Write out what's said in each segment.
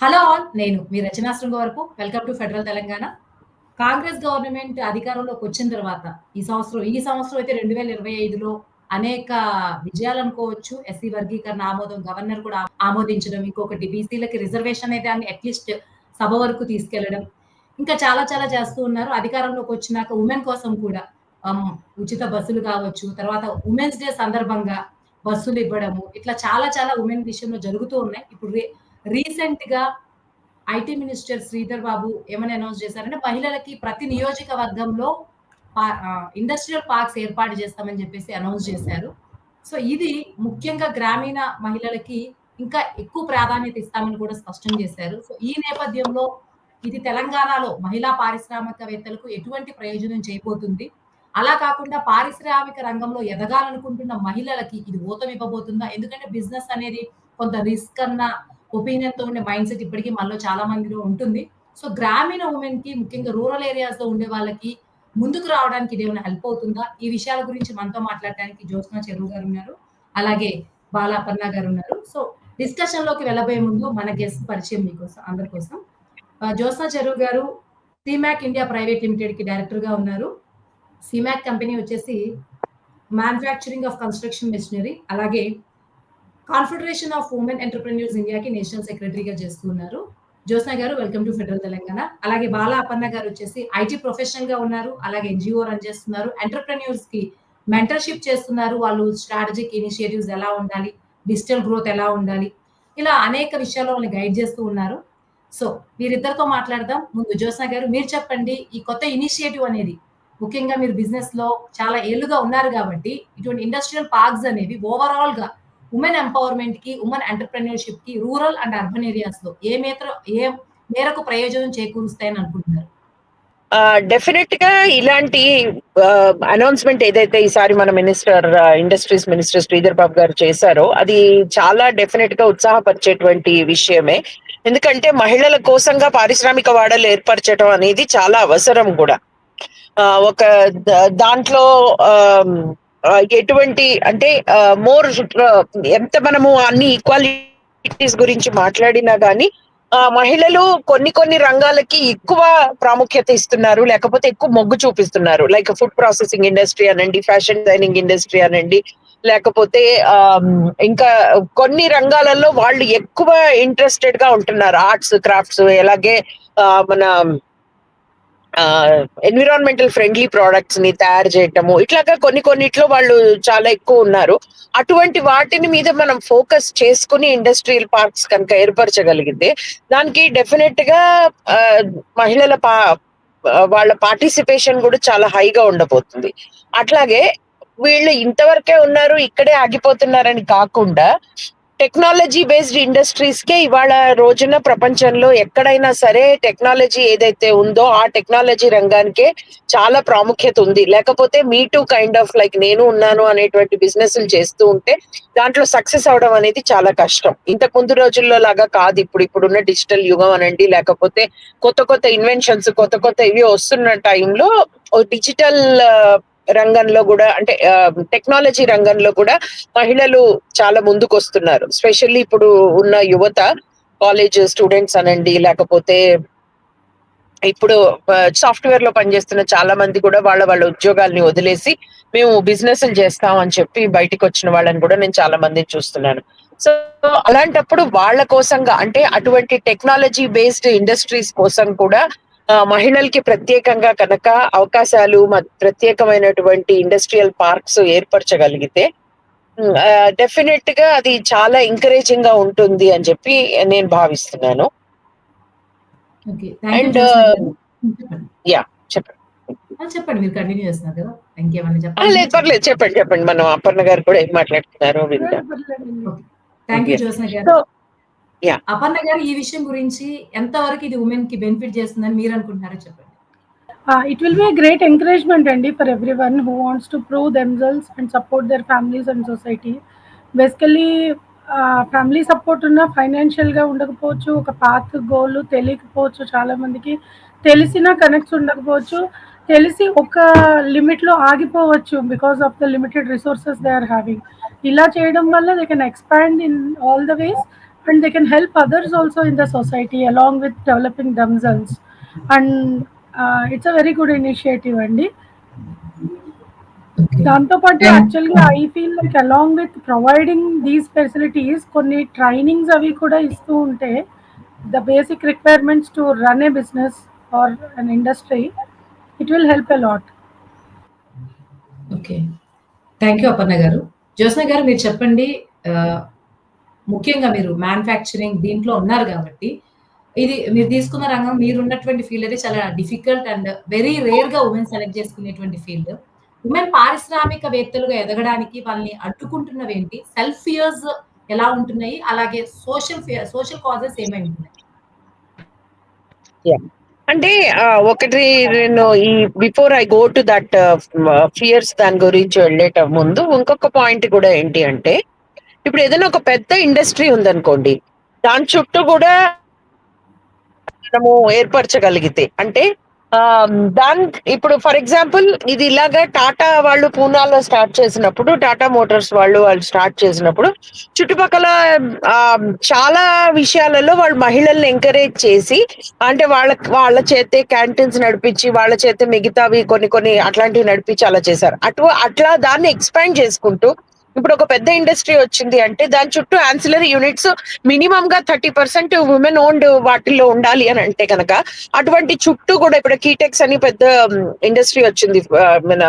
Hello all నేను మీ రచనాశ్రమ వరకు. Welcome to federal Telangana Congress government అధికారంలోకి వచ్చిన తర్వాత ఈ సంవత్సరం ఈ సంవత్సరం అయితే రెండు వేల ఇరవై ఐదులో అనేక విజయాలు అనుకోవచ్చు. ఎస్సీ వర్గీకరణ ఆమోదం గవర్నర్ కూడా ఆమోదించడం ఇంకొకటి బీసీలకి రిజర్వేషన్ అనే దాన్ని అట్లీస్ట్ సభ వరకు తీసుకెళ్ళడం. ఇంకా చాలా చాలా చేస్తూ ఉన్నారు. అధికారంలోకి వచ్చినాక ఉమెన్ కోసం కూడా um, ఉచిత బస్సులు కావచ్చు తర్వాత ఉమెన్స్ డే సందర్భంగా బస్సులు ఇవ్వడము ఇట్లా చాలా చాలా ఉమెన్ విషయంలో జరుగుతూ ఉన్నాయి. ఇప్పుడు రీసెంట్గా ఐటీ మినిస్టర్ శ్రీధర్ బాబు ఏమని అనౌన్స్ చేశారంటే మహిళలకి ప్రతి నియోజకవర్గంలో ఇండస్ట్రియల్ పార్క్స్ ఏర్పాటు చేస్తామని చెప్పేసి అనౌన్స్ చేశారు. సో ఇది ముఖ్యంగా గ్రామీణ మహిళలకి ఇంకా ఎక్కువ ప్రాధాన్యత ఇస్తామని కూడా స్పష్టం చేశారు. సో ఈ నేపథ్యంలో ఇది తెలంగాణలో మహిళా పారిశ్రామికవేత్తలకు ఎటువంటి ప్రయోజనం చేయబోతుంది? అలా కాకుండా పారిశ్రామిక రంగంలో ఎదగాలనుకుంటున్న మహిళలకి ఇది ఊతం ఇవ్వబోతుందా? ఎందుకంటే బిజినెస్ అనేది కొంత రిస్క్ అన్న ఒపీనియన్తో ఉండే మైండ్ సెట్ ఇప్పటికీ మనలో చాలా మందిలో ఉంటుంది. సో గ్రామీణ ఉమెన్కి ముఖ్యంగా రూరల్ ఏరియాస్లో ఉండే వాళ్ళకి ముందుకు రావడానికి ఇదేమైనా ఏమైనా హెల్ప్ అవుతుందా? ఈ విషయాల గురించి మనతో మాట్లాడడానికి జ్యోత్స్నా చెరువు గారు ఉన్నారు. అలాగే బాలాపన్న గారు ఉన్నారు. సో డిస్కషన్లోకి వెళ్ళబోయే ముందు మన గెస్ట్ పరిచయం మీకోసం అందరి కోసం. జ్యోత్స్నా చెరువు గారు సిమాక్ ఇండియా ప్రైవేట్ లిమిటెడ్కి డైరెక్టర్గా ఉన్నారు. సిమాక్ కంపెనీ వచ్చేసి మ్యానుఫ్యాక్చరింగ్ ఆఫ్ కన్స్ట్రక్షన్ మెషినరీ అలాగే కాన్ఫెడరేషన్ ఆఫ్ ఉమెన్ ఎంటర్ప్రెన్యూర్స్ ఇండియాకి నేషనల్ సెక్రటరీగా చేస్తున్నారు. జ్యోత్స్న గారు వెల్కమ్ టు ఫెడరల్ తెలంగాణ అలాగే బాల అపన్న గారు వచ్చేసి ఐటీ ప్రొఫెషనల్గా ఉన్నారు. అలాగే ఎన్జిఓ రన్ చేస్తున్నారు. ఎంటర్ప్రెన్యూర్స్కి మెంటర్షిప్ చేస్తున్నారు. వాళ్ళు స్ట్రాటజిక్ ఇనిషియేటివ్స్ ఎలా ఉండాలి? డిజిటల్ గ్రోత్ ఎలా ఉండాలి? ఇలా అనేక విషయాల్లో వాళ్ళని గైడ్ చేస్తూ ఉన్నారు. సో వీరిద్దరితో మాట్లాడదాం. ముందు జ్యోత్స్న గారు మీరు చెప్పండి ఈ కొత్త ఇనిషియేటివ్ అనేది ముఖ్యంగా మీరు బిజినెస్లో చాలా ఏళ్ళుగా ఉన్నారు కాబట్టి ఇటువంటి ఇండస్ట్రియల్ పార్క్స్ అనేవి ఓవరాల్గా ఉమెన్ ఎంపవర్మెంట్కి ఉమెన్ ఎంటర్ప్రెన్యూర్షిప్కి రూరల్ అండ్ అర్బన్ ఏరియాస్లో ఏ మేత్ర ఏ మేరకు ప్రయోజనం చేకూరుస్తాయని అనుకుంటున్నారు? డెఫినెట్గా ఇలాంటి అనౌన్స్మెంట్ ఏదైతే ఈసారి మన minister industries minister Sridhar Babu గారు చేశారో అది చాలా డెఫినెట్గా ఉత్సాహపరిచేటువంటి విషయమే. ఎందుకంటే మహిళల కోసంగా పారిశ్రామిక వాడలు ఏర్పరచడం అనేది చాలా అవసరం కూడా. ఒక దాంట్లో ఆ, ఎటువంటి అంటే మోర్ ఎంత మనము అన్ని ఈక్వాలిటీస్ గురించి మాట్లాడినా గానీ మహిళలు కొన్ని కొన్ని రంగాలకి ఎక్కువ ప్రాముఖ్యత ఇస్తున్నారు లేకపోతే ఎక్కువ మొగ్గు చూపిస్తున్నారు. లైక్ ఫుడ్ ప్రాసెసింగ్ ఇండస్ట్రీ అనండి ఫ్యాషన్ డిజైనింగ్ ఇండస్ట్రీ అనండి లేకపోతే ఇంకా కొన్ని రంగాలలో వాళ్ళు ఎక్కువ ఇంట్రెస్టెడ్గా ఉంటున్నారు. ఆర్ట్స్ క్రాఫ్ట్స్ అలాగే మన ఎన్విరాన్మెంటల్ ఫ్రెండ్లీ ప్రోడక్ట్స్ని తయారు చేయటము ఇట్లాగా కొన్ని కొన్నిట్లో వాళ్ళు చాలా ఎక్కువ ఉన్నారు. అటువంటి వాటిని మీద మనం ఫోకస్ చేసుకుని ఇండస్ట్రియల్ పార్క్స్ కనుక ఏర్పరచగలిగితే దానికి డెఫినెట్గా మహిళల పా వాళ్ళ పార్టిసిపేషన్ కూడా చాలా హైగా ఉండబోతుంది. అట్లాగే వీళ్ళు ఇంతవరకే ఉన్నారు ఇక్కడే ఆగిపోతున్నారని కాకుండా టెక్నాలజీ బేస్డ్ ఇండస్ట్రీస్కే ఇవాళ రోజున ప్రపంచంలో ఎక్కడైనా సరే టెక్నాలజీ ఏదైతే ఉందో ఆ టెక్నాలజీ రంగానికే చాలా ప్రాముఖ్యత ఉంది. లేకపోతే me too kind of like నేను ఉన్నాను అనేటువంటి బిజినెస్లు చేస్తూ ఉంటే దాంట్లో సక్సెస్ అవడం అనేది చాలా కష్టం. ఇంతకు ముందు రోజుల్లో లాగా కాదు. ఇప్పుడు ఇప్పుడున్న డిజిటల్ యుగం అనండి. లేకపోతే కొత్త కొత్త ఇన్వెన్షన్స్ కొత్త కొత్త ఇవి వస్తున్న టైంలో డిజిటల్ రంగంలో కూడా అంటే టెక్నాలజీ రంగంలో కూడా మహిళలు చాలా ముందుకు వస్తున్నారు స్పెషల్లీ ఇప్పుడు ఉన్న యువత కాలేజ్ స్టూడెంట్స్ అనండి లేకపోతే ఇప్పుడు సాఫ్ట్వేర్లో పనిచేస్తున్న చాలా మంది కూడా వాళ్ళ వాళ్ళ ఉద్యోగాల్ని వదిలేసి మేము బిజినెస్ చేస్తాం అని చెప్పి బయటికి వచ్చిన వాళ్ళని కూడా నేను చాలా మందిని చూస్తున్నాను. సో అలాంటప్పుడు వాళ్ళ కోసంగా అంటే అటువంటి టెక్నాలజీ బేస్డ్ ఇండస్ట్రీస్ కోసం కూడా మహిళలకి ప్రత్యేకంగా కనుక అవకాశాలు ప్రత్యేకమైనటువంటి ఇండస్ట్రియల్ పార్క్స్ ఏర్పరచగలిగితే డెఫినెట్గా అది చాలా ఎంకరేజింగ్గా ఉంటుంది అని చెప్పి నేను భావిస్తున్నాను. And, యూ uh, చెప్పండి. చెప్పండి. మీరు కంటిన్యూ చేస్తున్నారు కదా. ఇంకేమన్నా ఆ, లేదు పర్లేదు చెప్పండి చెప్పండి. మనం అపర్ణ గారు కూడా ఏం మాట్లాడుతున్నారు వింటాం థ్యాంక్ యూ Yeah. అపర్ణ గారు ఈ విషయం గురించి ఎంతవరకు ఇది ఉమెన్కి బెనిఫిట్ చేస్తుందని మీరు అనుకుంటున్నారో చెప్పండి. Uh, it will be a great encouragement, Andy, for everyone who wants to prove themselves and support their families and society. Basically family support ఉన్న ఫైనాన్షియల్గా ఉండకపోవచ్చు ఒక పాత్ గోల్ తెలియకపోవచ్చు చాలా మందికి. తెలిసిన కనెక్ట్స్ ఉండకపోవచ్చు. తెలిసి ఒక లిమిట్లో ఆగిపోవచ్చు because of the limited resources they are having ఇలా చేయడం వల్ల they can expand in all the ways and they can help others also in the society along with developing themselves and uh, it's a very good initiative అండి okay. దాంతో పాటు And- యాక్చువల్‌గా I feel like along with providing these facilities కొన్ని trainings అవి కూడా ఇస్తూ ఉంటే the basic requirements to run a business or an industry it will help a lot okay. Thank you Aparna గారు. జ్యోత్స్న గారు మీరు చెప్పండి. ముఖ్యంగా మీరు మ్యానుఫ్యాక్చరింగ్ దీంట్లో ఉన్నారు కాబట్టి ఇది మీరు తీసుకున్న రంగం మీరున్నటువంటి ఫీల్డ్ అయితే చాలా డిఫికల్ట్ అండ్ వెరీ రేర్గా ఉమెన్ సెలెక్ట్ చేసుకునేటువంటి ఫీల్డ్. ఉమెన్ పారిశ్రామికవేత్తలుగా ఎదగడానికి వాళ్ళని అడ్డుకుంటున్నవేంటి? సెల్ఫ్ ఫియర్స్ ఎలా ఉంటున్నాయి? అలాగే సోషల్ సోషల్ కాజెస్ ఏమై ఉంటున్నాయి? అంటే ఒకటి నేను ఈ before I go to that fears దాని గురించి వెళ్ళేట ముందు ఇంకొక పాయింట్ కూడా ఏంటి అంటే, ఇప్పుడు ఏదైనా ఒక పెద్ద ఇండస్ట్రీ ఉందనుకోండి. దాని చుట్టూ కూడా మనము ఏర్పరచగలిగితే అంటే దాని దాన్ ఇప్పుడు ఫర్ ఎగ్జాంపుల్ ఇది ఇలాగా టాటా వాళ్ళు పూనాలో స్టార్ట్ చేసినప్పుడు, టాటా మోటార్స్ వాళ్ళు, వాళ్ళు స్టార్ట్ చేసినప్పుడు చుట్టుపక్కల చాలా విషయాలలో వాళ్ళు మహిళల్ని ఎంకరేజ్ చేసి అంటే వాళ్ళ వాళ్ళ చేతే క్యాంటీన్స్ నడిపించి, వాళ్ళ చేతే మిగతావి కొన్ని కొన్ని అట్లాంటివి నడిపించి అలా చేశారు. అటు అట్లా దాన్ని ఎక్స్‌పాండ్ చేసుకుంటూ ఇప్పుడు ఒక పెద్ద ఇండస్ట్రీ వచ్చింది అంటే దాని చుట్టూ ఆన్సిలరీ యూనిట్స్ మినిమమ్‌గా 30% వుమెన్ ఓన్డ్ వాటిల్లో ఉండాలి అని అంటే గనక అటువంటి చుట్టూ కూడా ఇప్పుడు కీటెక్స్ అని పెద్ద ఇండస్ట్రీ వచ్చింది. మన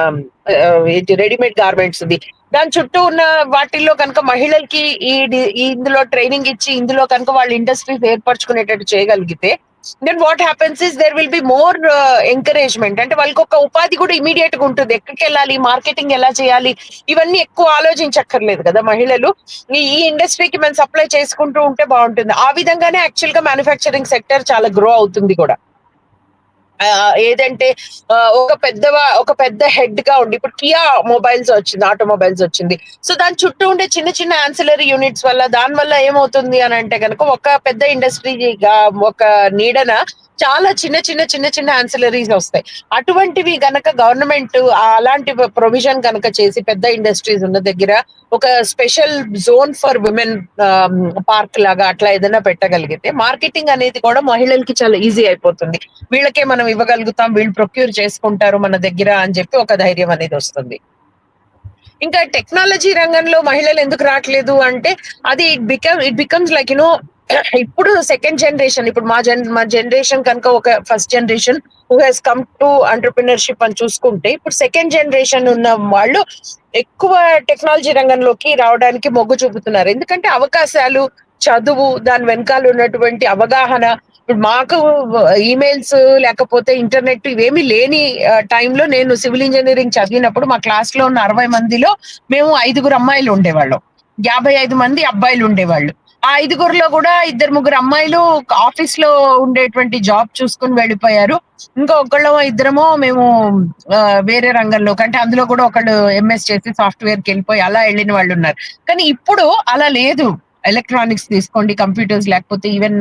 రెడీమేడ్ గార్మెంట్స్ ది దాని చుట్టూ ఉన్న వాటిల్లో కనుక మహిళలకి ఈ ఇందులో ట్రైనింగ్ ఇచ్చి ఇందులో కనుక వాళ్ళు ఇండస్ట్రీస్ ఏర్పరచుకునేటట్టు చేయగలిగితే then what happens is there will be more encouragement. అంటే వాళ్ళకి ఒక ఉపాధి కూడా ఇమ్మీడియేట్‌గా ఉంటుంది. ఎక్కడికెళ్ళాలి? మార్కెటింగ్ ఎలా చేయాలి? ఇవన్నీ ఎక్కువ ఆలోచించక్కర్లేదు కదా మహిళలు. ఈ ఈ ఇండస్ట్రీకి మనం సప్లై చేసుకుంటూ ఉంటే బాగుంటుంది ఆ విధంగానే యాక్చువల్గా మ్యానుఫ్యాక్చరింగ్ సెక్టర్ చాలా గ్రో అవుతుంది కూడా. ఏదంటే ఒక పెద్ద ఒక పెద్ద హెడ్‌గా ఉండి ఇప్పుడు కియా మొబైల్స్ వచ్చింది. ఆటోమొబైల్స్ వచ్చింది. సో దాని చుట్టూ ఉండే చిన్న చిన్న ఆన్సిలరీ యూనిట్స్ వల్ల దాని వల్ల ఏమవుతుంది అని అంటే కనుక ఒక పెద్ద ఇండస్ట్రీగా ఒక నీడన చాలా చిన్న చిన్న చిన్న చిన్న ఆన్సిలరీస్ వస్తాయి. అటువంటివి గనక గవర్నమెంట్ అలాంటి ప్రొవిజన్ గనక చేసి పెద్ద ఇండస్ట్రీస్ ఉన్న దగ్గర ఒక special zone for women park లాగా అట్లా ఏదైనా పెట్టగలిగితే మార్కెటింగ్ అనేది కూడా మహిళలకి చాలా ఈజీ అయిపోతుంది. వీళ్ళకే మనం ఇవ్వగలుగుతాం. వీళ్ళు ప్రొక్యూర్ చేసుకుంటారు మన దగ్గర అని చెప్పి ఒక ధైర్యం అనేది వస్తుంది. ఇంకా టెక్నాలజీ రంగంలో మహిళలు ఎందుకు రావట్లేదు అంటే అది it become it becomes like you ఇప్పుడు సెకండ్ జనరేషన్ ఇప్పుడు మా జన్ మా జనరేషన్ కనుక ఒక first generation who has come to entrepreneurship అని చూసుకుంటే ఇప్పుడు సెకండ్ జనరేషన్ ఉన్న వాళ్ళు ఎక్కువ టెక్నాలజీ రంగంలోకి రావడానికి మొగ్గు చూపుతున్నారు. ఎందుకంటే అవకాశాలు, చదువు దాని వెనకాల ఉన్నటువంటి అవగాహన ఇప్పుడు మాకు ఈమెయిల్స్ లేకపోతే ఇంటర్నెట్ ఇవేమి లేని టైంలో నేను సివిల్ ఇంజనీరింగ్ చదివినప్పుడు మా క్లాస్‌లో ఉన్న 60 మందిలో మేము ఐదుగురు అమ్మాయిలు ఉండేవాళ్ళం. 55 మంది అబ్బాయిలు ఉండేవాళ్ళు. ఆ ఐదుగురిలో కూడా ఇద్దరు ముగ్గురు అమ్మాయిలు ఆఫీస్లో ఉండేటువంటి జాబ్ చూసుకొని వెళ్ళిపోయారు. ఇంకా ఒకళ్ళమో ఇద్దరమో మేము వేరే రంగంలో అంటే అందులో కూడా ఒకళ్ళు ఎంఎస్ చేసి సాఫ్ట్‌వేర్‌కెళ్ళిపోయి అలా వెళ్ళిన వాళ్ళు ఉన్నారు కానీ ఇప్పుడు అలా లేదు. ఎలక్ట్రానిక్స్ తీసుకోండి, కంప్యూటర్స్ లేకపోతే ఈవెన్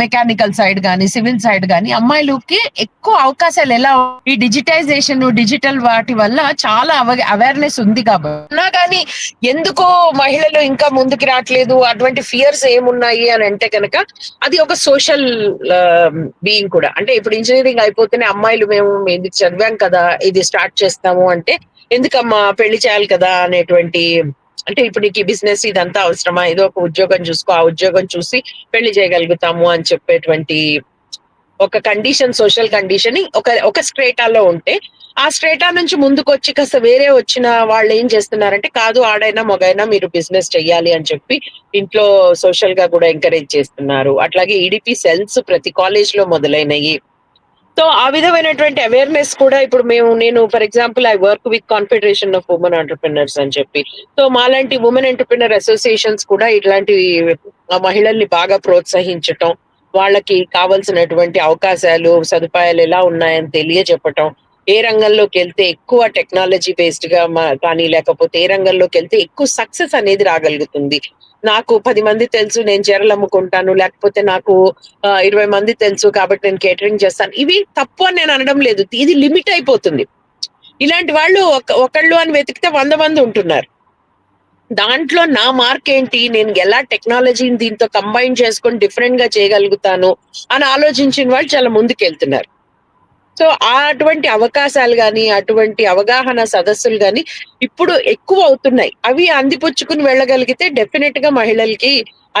మెకానికల్ సైడ్ కానీ సివిల్ సైడ్ కానీ అమ్మాయిలకి ఎక్కువ అవకాశాలు ఎలా ఈ డిజిటైజేషన్, డిజిటల్ వాటి వల్ల చాలా అవ అవేర్‌నెస్ ఉంది కాబట్టి ఉన్నా కానీ ఎందుకో మహిళలు ఇంకా ముందుకు రావట్లేదు అటువంటి ఫియర్స్ ఏమున్నాయి అని అంటే గనక అది ఒక సోషల్ బీయింగ్ um, కూడా. అంటే ఇప్పుడు ఇంజనీరింగ్ అయిపోతేనే అమ్మాయిలు మేము ఎందుకు చదివాం కదా! ఇది స్టార్ట్ చేస్తాము అంటే ఎందుకమ్మా పెళ్ళి చేయాలి కదా! అనేటువంటి అంటే ఇప్పుడు నీకు ఈ బిజినెస్ ఇదంతా అవసరమా? ఏదో ఒక ఉద్యోగం చూసుకో. ఆ ఉద్యోగం చూసి పెళ్ళి చేయగలుగుతాము అని చెప్పేటువంటి ఒక కండిషన్ సోషల్ కండిషనింగ్ ఒక ఒక స్ట్రేటాలో ఉంటే, ఆ స్ట్రేటా నుంచి ముందుకు వచ్చి కాస్త వేరే వచ్చిన వాళ్ళు ఏం చేస్తున్నారంటే కాదు ఆడైనా, మగైనా మీరు బిజినెస్ చెయ్యాలి అని చెప్పి ఇంట్లో సోషల్‌గా కూడా ఎంకరేజ్ చేస్తున్నారు. అట్లాగే ఈడిపి సెల్స్ ప్రతి కాలేజ్‌లో మొదలైనవి సో ఆ విధమైనటువంటి అవేర్‌నెస్ కూడా ఇప్పుడు మేము నేను for example I work with confederation of women entrepreneurs అని చెప్పి. సో మాలాంటి ఉమెన్ ఎంటర్ప్రినర్ అసోసియేషన్స్ కూడా ఇట్లాంటివి మహిళల్ని బాగా ప్రోత్సహించటం, వాళ్ళకి కావాల్సినటువంటి అవకాశాలు, సదుపాయాలు ఎలా ఉన్నాయని తెలియజెప్పటం. ఏ రంగంలోకి వెళ్తే ఎక్కువ టెక్నాలజీ బేస్డ్గా కానీ లేకపోతే ఏ రంగంలోకి వెళ్తే ఎక్కువ సక్సెస్ అనేది రాగలుగుతుంది. నాకు పది మంది తెలుసు నేను చీరలు అమ్ముకుంటాను. లేకపోతే నాకు ఇరవై మంది తెలుసు కాబట్టి నేను కేటరింగ్ చేస్తాను. ఇవి తప్పు అని నేను అనడం లేదు. ఇది లిమిట్ అయిపోతుంది. ఇలాంటి వాళ్ళు ఒక ఒకళ్ళు అని వెతికితే వంద మంది ఉంటున్నారు. దాంట్లో నా మార్క్ ఏంటి నేను ఎలా టెక్నాలజీని దీంతో కంబైన్ చేసుకొని డిఫరెంట్గా చేయగలుగుతాను అని ఆలోచించిన వాళ్ళు చాలా ముందుకు వెళ్తున్నారు సో ఆ అటువంటి అవకాశాలు కానీ అటువంటి అవగాహన సదస్సులు కానీ ఇప్పుడు ఎక్కువ అవుతున్నాయి. అవి అందిపుచ్చుకుని వెళ్ళగలిగితే డెఫినెట్గా మహిళలకి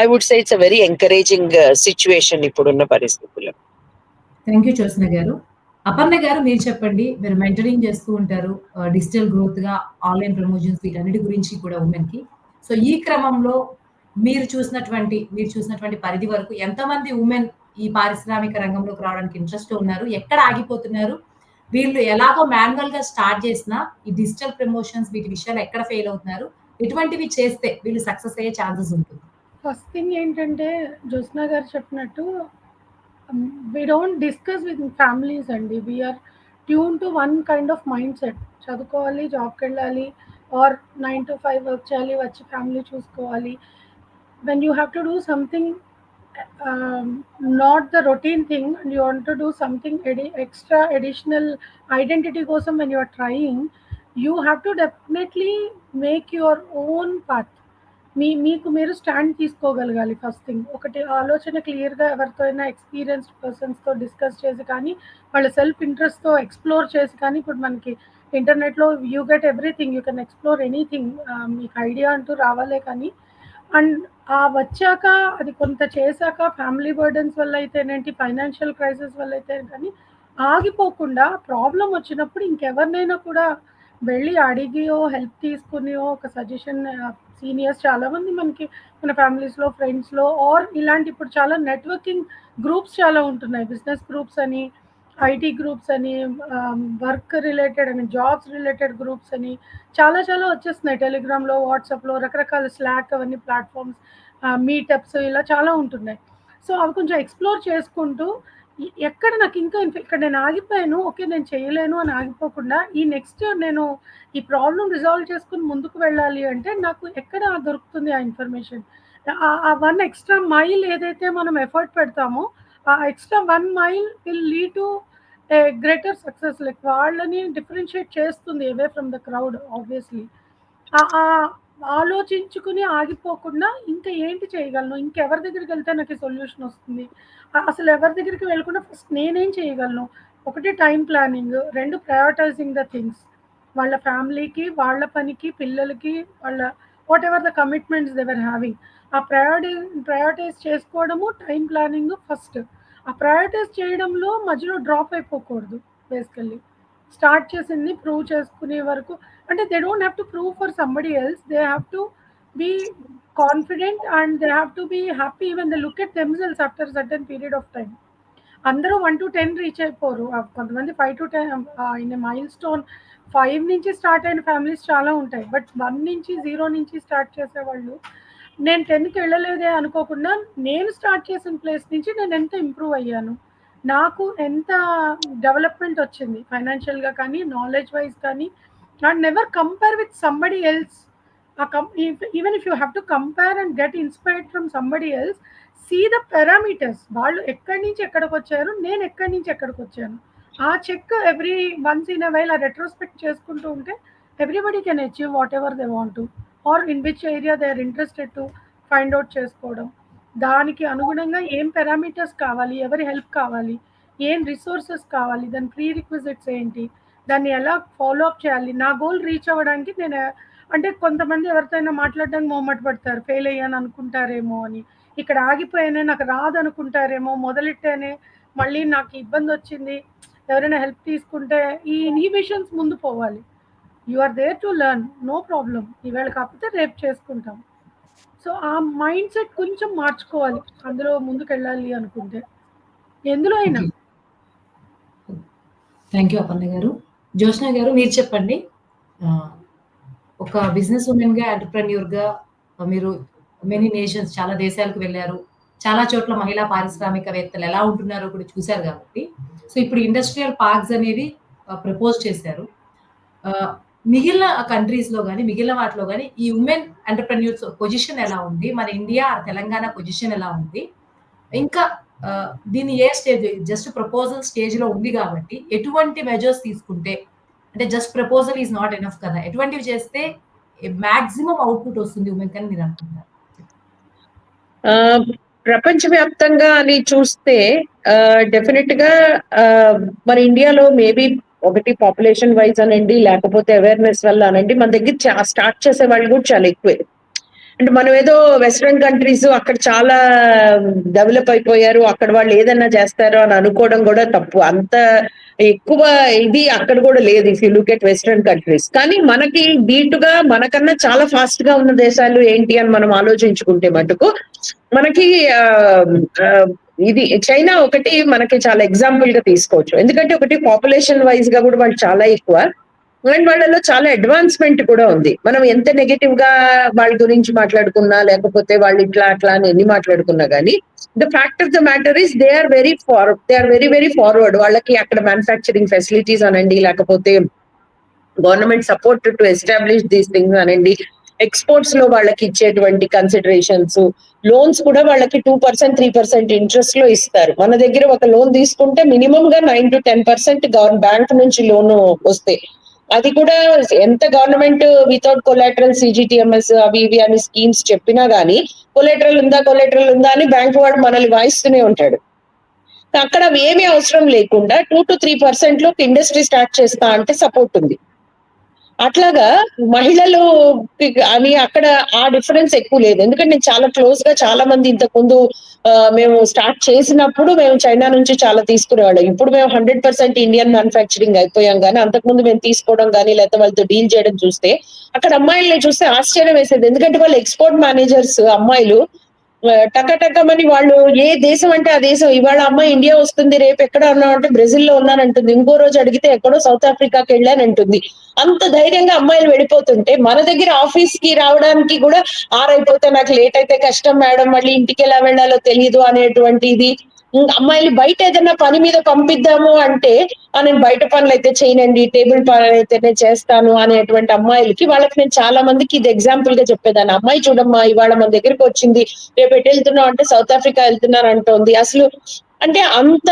I would say it's a very encouraging situation ఇప్పుడున్న పరిస్థితుల్లో. థ్యాంక్ యూ జ్యోత్స్న గారు. అపర్ణ గారు మీరు చెప్పండి మీరు మెంటరింగ్ చేస్తూ ఉంటారు uh, డిజిటల్ గ్రోత్గా ఆన్లైన్ ప్రమోషన్స్ వీటన్నిటి గురించి కూడా ఉమెన్కి. సో ఈ క్రమంలో మీరు చూసినటువంటి మీరు చూసినటువంటి పరిధి వరకు ఎంతమంది ఉమెన్ ఈ పారిశ్రామిక రంగంలోకి రావడానికి ఇంట్రెస్ట్ ఉన్నారు. ఎక్కడ ఆగిపోతున్నారు? వీళ్ళు ఎలాగో మాన్యువల్గా స్టార్ట్ చేసిన ఈ డిజిటల్ ప్రమోషన్స్ వీటి విషయాలు ఎక్కడ ఫెయిల్ అవుతున్నారు? ఇటువంటివి చేస్తే వీళ్ళు సక్సెస్ అయ్యే ఛాన్సెస్ ఉంటుంది. ఫస్ట్ థింగ్ ఏంటంటే జ్యోత్స్నా గారు చెప్పినట్టు we don't discuss with families అండి. We're tune to one kind of mind set చదువుకోవాలి జాబ్కి వెళ్ళాలి or nine to five work చేయాలి వచ్చి ఫ్యామిలీ చూసుకోవాలి. When you have to do something not the routine thing and you want to do something add extra additional identity కోసం when you are trying you have to definitely make your own path మీ మీకు మీరు stand తీసుకోగలగాలి first thing ఒకటి ఆలోచన క్లియర్గా ఎవరితో అయినా experienced పర్సన్స్తో discuss చేసి కానీ వాళ్ళ సెల్ఫ్ ఇంట్రెస్ట్తో ఎక్స్ప్లోర్ చేసి కానీ ఇప్పుడు మనకి ఇంటర్నెట్లో you get everything you can explore anything మీకు ఐడియా అంటూ రావాలే కానీ అండ్ ఆ వచ్చాక అది కొంత చేశాక ఫ్యామిలీ బర్డన్స్ వల్ల అయితేనేంటి ఫైనాన్షియల్ క్రైసిస్ వల్ల అయితే కానీ ఆగిపోకుండా ప్రాబ్లం వచ్చినప్పుడు ఇంకెవరినైనా కూడా వెళ్ళి అడిగియో హెల్ప్ తీసుకునియో ఒక సజెషన్ సీనియర్స్ చాలామంది మనకి మన ఫ్యామిలీస్లో ఫ్రెండ్స్లో ఆర్ ఇలాంటి ఇప్పుడు చాలా నెట్వర్కింగ్ గ్రూప్స్ చాలా ఉంటున్నాయి. బిజినెస్ గ్రూప్స్ అని ఐటీ గ్రూప్స్ అని వర్క్ రిలేటెడ్ అని జాబ్స్ రిలేటెడ్ గ్రూప్స్ అని చాలా చాలా వచ్చేస్తున్నాయి. టెలిగ్రామ్లో వాట్సాప్లో రకరకాల స్లాక్ అవన్నీ ప్లాట్ఫామ్స్ మీటప్స్ ఇలా చాలా ఉంటున్నాయి. సో అవి కొంచెం ఎక్స్ప్లోర్ చేసుకుంటూ ఎక్కడ నాకు ఇంకా ఇక్కడ నేను ఆగిపోయాను ఓకే నేను చేయలేను అని ఆగిపోకుండా ఈ నెక్స్ట్ నేను ఈ ప్రాబ్లం రిజాల్వ్ చేసుకుని ముందుకు వెళ్ళాలి అంటే నాకు ఎక్కడ దొరుకుతుంది ఆ ఇన్ఫర్మేషన్? ఆ వన్ ఎక్స్ట్రా మైల్ ఏదైతే మనం ఎఫర్ట్ పెడతామో extra one mile will lead to a greater success. Like వాళ్ళని డిఫరెన్షియేట్ చేస్తుంది away from the crowd obviously. ఆలోచించుకుని ఆగిపోకుండా ఇంకా ఏంటి చేయగలను? ఇంకెవరి దగ్గరికి వెళ్తే నాకు సొల్యూషన్ వస్తుంది? అసలు ఎవరి దగ్గరికి వెళ్ళకుండా ఫస్ట్ నేనేం చేయగలను? ఒకటి టైం ప్లానింగ్ రెండు ప్రయారిటైజింగ్ ద థింగ్స్. వాళ్ళ ఫ్యామిలీకి వాళ్ళ పనికి పిల్లలకి వాళ్ళ whatever the commitments they're having ఆ ప్రయారిటీ ప్రయారిటైజ్ చేసుకోవడము టైం ప్లానింగ్ ఫస్ట్. ఆ ప్రయారిటైజ్ చేయడంలో మధ్యలో డ్రాప్ అయిపోకూడదు బేసికల్లీ స్టార్ట్ చేసింది ప్రూవ్ చేసుకునే వరకు అంటే they don't have to prove for somebody else they have to be confident and they have to be happy even the look at themselves after certain period of time అందరూ one to ten reach అయిపోరు. కొంతమంది five to ten in milestone five నుంచి start అయిన families చాలా ఉంటాయి. But one నుంచి zero నుంచి start చేసేవాళ్ళు నేను టెన్కి వెళ్ళలేదే అనుకోకుండా నేను స్టార్ట్ చేసిన ప్లేస్ నుంచి నేను ఎంత ఇంప్రూవ్ అయ్యాను? నాకు ఎంత డెవలప్మెంట్ వచ్చింది? ఫైనాన్షియల్గా కానీ నాలెడ్జ్ వైజ్ కానీ and never compare with somebody else ఆ come even if you have to compare and get inspired from somebody else see the parameters వాళ్ళు ఎక్కడి నుంచి ఎక్కడికి వచ్చారు? నేను ఎక్కడి నుంచి ఎక్కడికి వచ్చాను? ఆ check every once in a while ఆ రెట్రోస్పెక్ట్ చేసుకుంటూ ఉంటే everybody can achieve whatever they want or in which area they are interested to find out చేసుకోవడం. దానికి అనుగుణంగా ఏం పారామీటర్స్ కావాలి ఎవరి హెల్ప్ కావాలి ఏం రిసోర్సెస్ కావాలి దాని ప్రీ రిక్విజిట్స్ ఏంటి దాన్ని ఎలా ఫాలో అప్ చేయాలి నా గోల్ రీచ్ అవ్వడానికి నేను అంటే కొంతమంది ఎవరితోనైనా మాట్లాడడానికి మొహమాట పడతారు ఫెయిల్ అయ్యాను అనుకుంటారేమో అని. ఇక్కడ ఆగిపోయానే నాకు రాదు అనుకుంటారేమో మొదలెట్టానే మళ్ళీ నాకు ఇబ్బంది వచ్చింది ఎవరైనా హెల్ప్ తీసుకుంటే ఈ ఇన్హిబిషన్స్ ముందు పోవాలి. You are there to learn no problem ఈవేళ కాకపోతే రేపు చేసుకుంటాం. సో ఆ మైండ్ సెట్ కొంచెం మార్చుకోవాలి. అందులో ముందుకు వెళ్ళాలి అనుకుంటే. ఎందులో అయినా. థ్యాంక్ యూ అపర్ణ గారు. జోష్న గారు మీరు చెప్పండి. ఒక బిజినెస్ ఉమెన్గా ఎంటర్ప్రెన్యూర్గా మీరు మెనీ నేషన్స్ చాలా దేశాలకు వెళ్ళారు. చాలా చోట్ల మహిళా పారిశ్రామికవేత్తలు ఎలా ఉంటున్నారో కూడా చూశారు కాబట్టి. సో ఇప్పుడు ఇండస్ట్రియల్ పార్క్స్ అనేవి ప్రపోజ్ చేశారు. మిగిలిన కంట్రీస్లో కానీ మిగిలిన వాటిలో కానీ ఈ ఉమెన్ ఎంటర్ప్రెన్యూర్స్ పొజిషన్ ఎలా ఉంది? మన ఇండియా తెలంగాణ పొజిషన్ ఎలా ఉంది? ఇంకా దీన్ని ఏ స్టేజ్ జస్ట్ ప్రపోజల్ స్టేజ్లో ఉంది కాబట్టి ఎటువంటి మెజర్స్ తీసుకుంటే అంటే just proposal is not enough కదా. ఎటువంటివి చేస్తే మాక్సిమం అవుట్‌పుట్ వస్తుంది ఉమెన్ కానీ మీరు అనుకుంటారు ప్రపంచవ్యాప్తంగా అని చూస్తే డెఫినెట్గా మన ఇండియాలో మేబీ ఒకటి పాపులేషన్ వైస్ అనండి, లేకపోతే అవేర్‌నెస్ వల్ల అనండి, మన దగ్గర స్టార్ట్ చేసే వాళ్ళు కూడా చాలా ఎక్కువే. అంటే మనం ఏదో వెస్టర్న్ కంట్రీస్ అక్కడ చాలా డెవలప్ అయిపోయారు. అక్కడ వాళ్ళు ఏదన్నా చేస్తారు అని అనుకోవడం కూడా తప్పు. అంత ఎక్కువ ఇది అక్కడ కూడా లేదు. If you look at western countries. కానీ మనకి దీటుగా మనకన్నా చాలా ఫాస్ట్గా ఉన్న దేశాలు ఏంటి అని మనం ఆలోచించుకుంటే మటుకు మనకి ఇది చైనా ఒకటి మనకి చాలా ఎగ్జాంపుల్గా తీసుకోవచ్చు. ఎందుకంటే ఒకటి పాపులేషన్ వైస్‌గా కూడా వాళ్ళు చాలా ఎక్కువ. అండ్ వాళ్ళలో చాలా అడ్వాన్స్‌మెంట్ కూడా ఉంది. మనం ఎంత నెగటివ్గా వాళ్ళ గురించి మాట్లాడుకున్నా, లేకపోతే వాళ్ళు ఇట్లా, అట్లా అని ఎన్ని మాట్లాడుకున్నా గానీ, the fact of the matter is they are very far they are very, very forward. వాళ్ళకి అక్కడ మ్యానుఫ్యాక్చరింగ్ ఫెసిలిటీస్ అనండి, లేకపోతే government support to establish these things అనండి, ఎక్స్పోర్ట్స్లో వాళ్ళకి ఇచ్చేటువంటి కన్సిడరేషన్స్, లోన్స్ కూడా వాళ్ళకి టూ పర్సెంట్ త్రీ పర్సెంట్ ఇంట్రెస్ట్లో ఇస్తారు. మన దగ్గర ఒక లోన్ తీసుకుంటే మినిమమ్‌గా 9-10% గవర్ బ్యాంక్ నుంచి లోన్ వస్తే. అది కూడా ఎంత గవర్నమెంట్ వితౌట్ కొలాటరల్ సిజిటిఎంఎస్ అవి ఇవి అని స్కీమ్స్ చెప్పినా గానీ, కొలాటరల్ ఉందా? కొలాటరల్ ఉందా? అని బ్యాంక్ వాడు మనల్ని వాయిస్తూనే ఉంటాడు. అక్కడ అవి ఏమీ అవసరం లేకుండా 2-3%లో ఇండస్ట్రీ స్టార్ట్ చేస్తా అంటే సపోర్ట్ ఉంది. అట్లాగా మహిళలు అని అక్కడ ఆ డిఫరెన్స్ ఎక్కువ లేదు. ఎందుకంటే నేను చాలా క్లోజ్‌గా చాలా మంది ఇంతకుముందు మేము స్టార్ట్ చేసినప్పుడు మేము చైనా నుంచి చాలా తీసుకునేవాళ్ళం. ఇప్పుడు మేము 100% ఇండియన్ మ్యానుఫ్యాక్చరింగ్ అయిపోయాం కానీ అంతకుముందు మేము తీసుకోవడం కానీ లేకపోతే వాళ్ళతో డీల్ చేయడం చూస్తే, అక్కడ అమ్మాయిల్ని చూస్తే ఆశ్చర్యం వేసేది. ఎందుకంటే వాళ్ళు ఎక్స్‌పోర్ట్ మేనేజర్స్ అమ్మాయిలు ఆహ్, టక టకమని వాళ్ళు ఏ దేశం అంటే ఆ దేశం ఇవాళ అమ్మాయి ఇండియా వస్తుంది, రేపు ఎక్కడ ఉన్నావంటే బ్రెజిల్‌లో ఉన్నానంటుంది. ఇంకో రోజు అడిగితే ఎక్కడో సౌత్ ఆఫ్రికాకి వెళ్ళానంటుంది. అంత ధైర్యంగా అమ్మాయిలు వెళ్ళిపోతుంటే, మన దగ్గర ఆఫీస్కి రావడానికి కూడా ఆరైపోతే నాకు లేట్ అయితే కష్టం మేడం. మళ్ళీ ఇంటికి ఎలా వెళ్ళాలో తెలియదు అనేటువంటి అమ్మాయిలు బయట ఏదైనా పని మీద పంపిద్దాము అంటే, నేను బయట పనులైతే చేయనండి. టేబుల్ పనులు అయితే నేను చేస్తాను అనేటువంటి అమ్మాయిలకి వాళ్ళకి నేను చాలా మందికి ఇది ఎగ్జాంపుల్గా చెప్పేదాన్ని. అమ్మాయి చూడమ్మా ఇవాళ మన దగ్గరికి వచ్చింది రేపు ఎటెళ్తున్నావు అంటే సౌత్ ఆఫ్రికా ఎళ్తున్నానంటోంది. అసలు అంటే అంత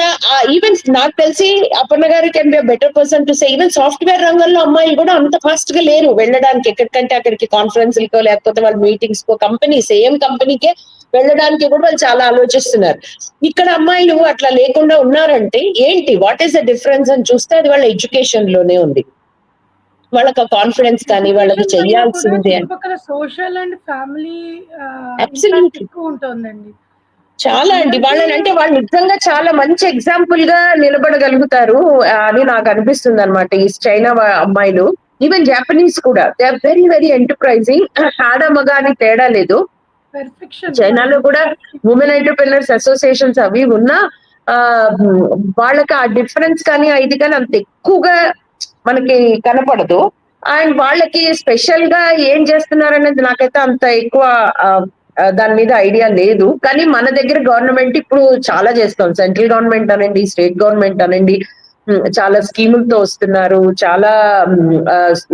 ఈవెన్ నాకు తెలిసి అపర్ణ గారు can be better person to say even software రంగంలో అమ్మాయిలు కూడా అంత ఫాస్ట్గా లేరు వెళ్ళడానికి. ఎక్కడికంటే అక్కడికి కాన్ఫరెన్స్‌లకో లేకపోతే వాళ్ళ మీటింగ్స్ కో కంపెనీ సేమ్ కంపెనీకే వెళ్ళడానికి కూడా వాళ్ళు చాలా ఆలోచిస్తున్నారు. ఇక్కడ అమ్మాయిలు అట్లా లేకుండా ఉన్నారంటే ఏంటి? వాట్ ఈస్ ద డిఫరెన్స్ అని చూస్తే అది వాళ్ళ ఎడ్యుకేషన్‌లోనే ఉంది. వాళ్ళకి కాన్ఫిడెన్స్ కానీ వాళ్ళకి ఎడ్యుకేషన్ చుట్టుపక్కల సోషల్ అండ్ ఫ్యామిలీ ఉంటుందండి. చాలా అండి. వాళ్ళని అంటే వాళ్ళు నిజంగా చాలా మంచి ఎగ్జాంపుల్‌గా నిలబడగలుగుతారు ఆహ్, అని నాకు అనిపిస్తుందన్నమాట. ఈ చైనా అమ్మాయిలు. ఈవెన్ జాపనీస్ కూడా. They are very, very enterprising. ఆడ, మగ అని తేడా లేదు. చైనాలో కూడా వుమెన్ ఎంటర్‌ప్రెన్యూర్స్ అసోసియేషన్స్ అవి ఉన్నా వాళ్ళకి ఆ డిఫరెన్స్ కానీ, ఇది కానీ అంత ఎక్కువగా మనకి కనపడదు. అండ్ వాళ్ళకి స్పెషల్‌గా ఏం చేస్తున్నారనేది నాకైతే అంత ఎక్కువ దాని మీద ఐడియా లేదు. కానీ మన దగ్గర గవర్నమెంట్ ఇప్పుడు చాలా చేస్తోంది. సెంట్రల్ గవర్నమెంట్ అనండి, స్టేట్ గవర్నమెంట్ అనండి. చాలా స్కీములతో వస్తున్నారు. చాలా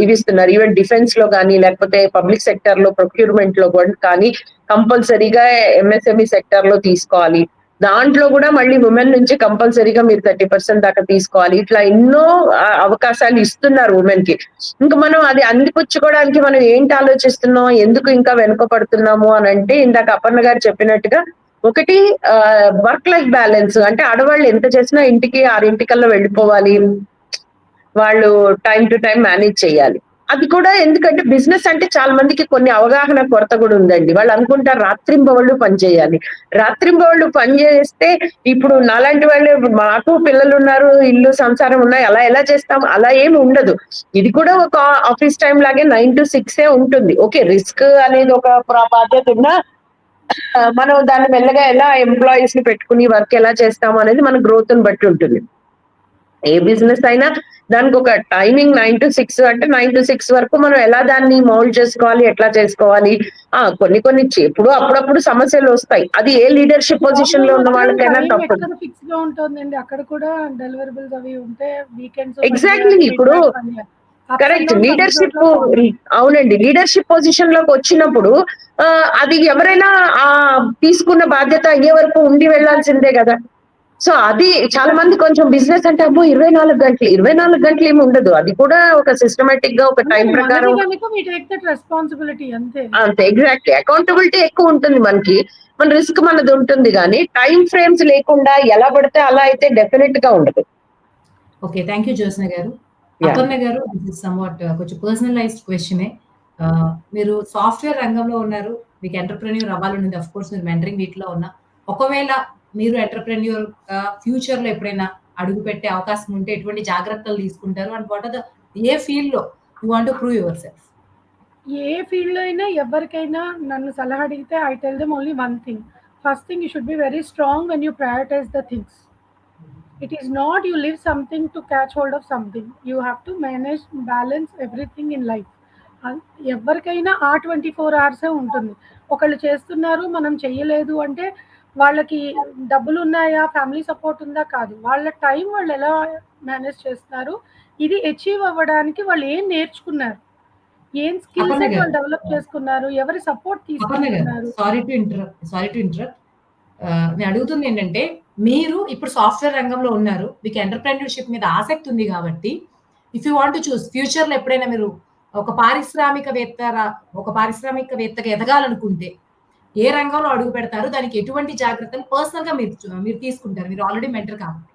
ఇవి ఇస్తున్నారు. ఈవెన్ డిఫెన్స్‌లో కానీ లేకపోతే పబ్లిక్ సెక్టార్‌లో ప్రొక్యూర్‌మెంట్‌లో కూడా కానీ కంపల్సరీగా ఎంఎస్ఎంఈ సెక్టార్‌లో తీసుకోవాలి. దాంట్లో కూడా మళ్ళీ ఉమెన్ నుంచి కంపల్సరీగా మీరు 30% దాకా తీసుకోవాలి. ఇట్లా ఎన్నో అవకాశాలు ఇస్తున్నారు ఉమెన్కి ఇంకా మనం అది అందిపుచ్చుకోవడానికి మనం ఏంటి ఆలోచిస్తున్నాం? ఎందుకు ఇంకా వెనుకపడుతున్నాము అంటే ఇందాక అపర్ణ గారు చెప్పినట్టుగా ఒకటి వర్క్ లైఫ్ బ్యాలెన్స్ అంటే ఆడవాళ్ళు ఎంత చేసినా ఇంటికి 6:00కల్లా వెళ్ళిపోవాలి. వాళ్ళు టైం టు టైం మేనేజ్ చేయాలి. అది కూడా ఎందుకంటే బిజినెస్ అంటే చాలా మందికి కొన్ని అవగాహన కొరత కూడా ఉందండి. వాళ్ళు అనుకుంటారు రాత్రింబవళ్ళు పని చేయాలి. రాత్రింబవళ్ళు పని చేస్తే ఇప్పుడు నాలాంటి వాళ్ళు మాకు పిల్లలు ఉన్నారు ఇల్లు, సంసారం ఉన్నాయి. అలా ఎలా చేస్తాం? అలా ఏమి ఉండదు. ఇది కూడా ఒక ఆఫీస్ టైం లాగే 9-6 ఉంటుంది. ఓకే. రిస్క్ అనేది ఒక బాధ్యత ఉన్నా మనం దాన్ని మెల్లగా ఎలా ఎంప్లాయీస్‌ని పెట్టుకొని వర్క్ ఎలా చేస్తాము అనేది మన గ్రోత్‌ని బట్టి ఉంటుంది. ఏ బిజినెస్ అయినా దానికొక టైమింగ్ 9-6 అంటే 9-6 వరకు మనం ఎలా దాన్ని మౌల్డ్ చేసుకోవాలి, ఎట్లా చేసుకోవాలి. ఆ! కొన్ని కొన్ని చే ఇప్పుడు అప్పుడప్పుడు సమస్యలొస్తాయి. అది ఏ లీడర్‌షిప్ పొజిషన్‌లో ఉన్న వాళ్ళకైనా టైం తప్పదు. ఎక్కడ ఫిక్స్‌గా ఉంటుందండి. అక్కడ కూడా డెలివరబుల్స్ అవి ఉంటే వీకెండ్స్ ఎగ్జాక్ట్‌లీ. ఇప్పుడు కరెక్ట్. లీడర్‌షిప్ అవునండి. లీడర్‌షిప్ పొజిషన్‌లోకి వచ్చినప్పుడు ఆహ్, అది ఎవరైనా ఆహ్, తీసుకున్న బాధ్యత అయ్యే వరకు ఉండి వెళ్ళాల్సిందే గదా! సో అది చాలా మంది కొంచెం బిజినెస్ అంటే అమ్మో ఇరవై నాలుగు గంటలు ఇరవై నాలుగు గంటలు ఏమి ఉండదు అది కూడా ఒక సిస్టమేటిక్గా ఒక టైం ప్రకారం responsibility అంతే. అంతే ఎగ్జాక్ట్లీ అకౌంటబిలిటీ ఎక్కువ ఉంటుంది మనకి మన రిస్క్ మనది ఉంటుంది కానీ టైం ఫ్రేమ్స్ లేకుండా ఎలా పడితే అలా అయితే డెఫినెట్గా ఉండదు ఓకే. థాంక్ యూ జ్యోత్స్న గారు. అపర్ణ గారు దిస్ ఇస్ సమ్‌వాట్ కొంచెం పర్సనలైజ్డ్ క్వెషనే. ఆహ్, మీరు సాఫ్ట్‌వేర్ రంగంలో ఉన్నారు. మీకు ఎంటర్‌ప్రెన్యూర్ అవ్వాలని ఉంది. ఆఫ్‌కోర్స్ మీరు మెంటరింగ్ వీటిలో ఉన్న. ఒకవేళ మీరు ఎంటర్‌ప్రెన్యూర్‌గా ఫ్యూచర్‌లో ఎప్పుడైనా అడుగుపెట్టే అవకాశం ఉంటే ఎటువంటి జాగ్రత్తలు తీసుకుంటారు? అండ్ వాట్ ఆర్ ద ఏ ఫీల్డ్‌లో you want to prove yourself? ఏ ఫీల్డ్‌లో అయినా ఎవరికైనా నన్ను సలహా అడిగితే I tell them only one thing. First thing you should be very strong when you prioritize the things. It is not you live something to catch hold of something. You have to manage balance everything in life. అన్ ఎవ్వరికైనా ఆ 24 అవర్సే ఉంటుంది. ఒకళ్ళు చేస్తున్నారు, మనం చెయ్యలేదు అంటే వాళ్ళకి డబ్బులున్నాయా? Family support ఉందా? కాదు. వాళ్ళ టైం వాళ్ళు ఎలా మేనేజ్ చేస్తున్నారు? ఇది అచీవ్ అవ్వడానికి వాళ్ళు ఏం నేర్చుకున్నారు? ఏం స్కిల్ అపర్ణ సెట్ గారు. వాళ్ళు డెవలప్ చేసుకున్నారు? ఎవరి సపోర్ట్ తీసుకుంటున్నారు? Sorry to interrupt sorry to interrupt. ఆహ్, నేను అడుగుతుంది ఏంటంటే మీరు ఇప్పుడు సాఫ్ట్‌వేర్ రంగంలో ఉన్నారు. మీకు ఎంటర్‌ప్రెన్యూర్‌షిప్ మీద ఆసక్తి ఉంది కాబట్టి if you want to choose ఫ్యూచర్‌లో ఎప్పుడైనా మీరు ఒక పారిశ్రామికవేత్త ఒక పారిశ్రామికవేత్తగా ఎదగాలనుకుంటే ఏ రంగంలో అడుగు పెడతారు? దానికి ఎటువంటి జాగ్రత్తలు పర్సనల్‌గా మీరు చు మీరు తీసుకుంటారు? మీరు ఆల్రెడీ మెంటర్ కాబట్టి.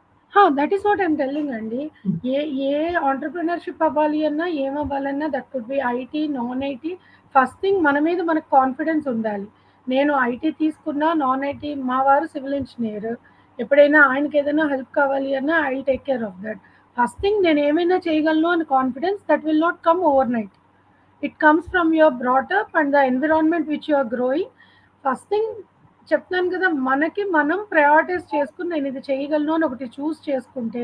That is what I am telling అండి. హ్మ్. ఏ ఏ ఎంటర్‌ప్రెన్యూర్‌షిప్ అవ్వాలి అన్నా, ఏం అవ్వాలన్నా that could be IT, non IT. First thing మన మీద మనకు కాన్ఫిడెన్స్ ఉండాలి. నేను ఐటీ తీసుకున్నా, నాన్ ఐటీ మా వారు సివిల్ ఇంజినీర్. ఎప్పుడైనా ఆయనకేదైనా హెల్ప్ కావాలి అన్నా I take care of that. First thing నేను ఏమైనా చేయగలను అని confidence that will not come overnight. It comes from your brought up and the environment which your growing. First thing చెప్తాను కదా! మనకి మనం ప్రయారిటైజ్ చేసుకుని నేను ఇది చేయగలను అని ఒకటి చూస్ చేసుకుంటే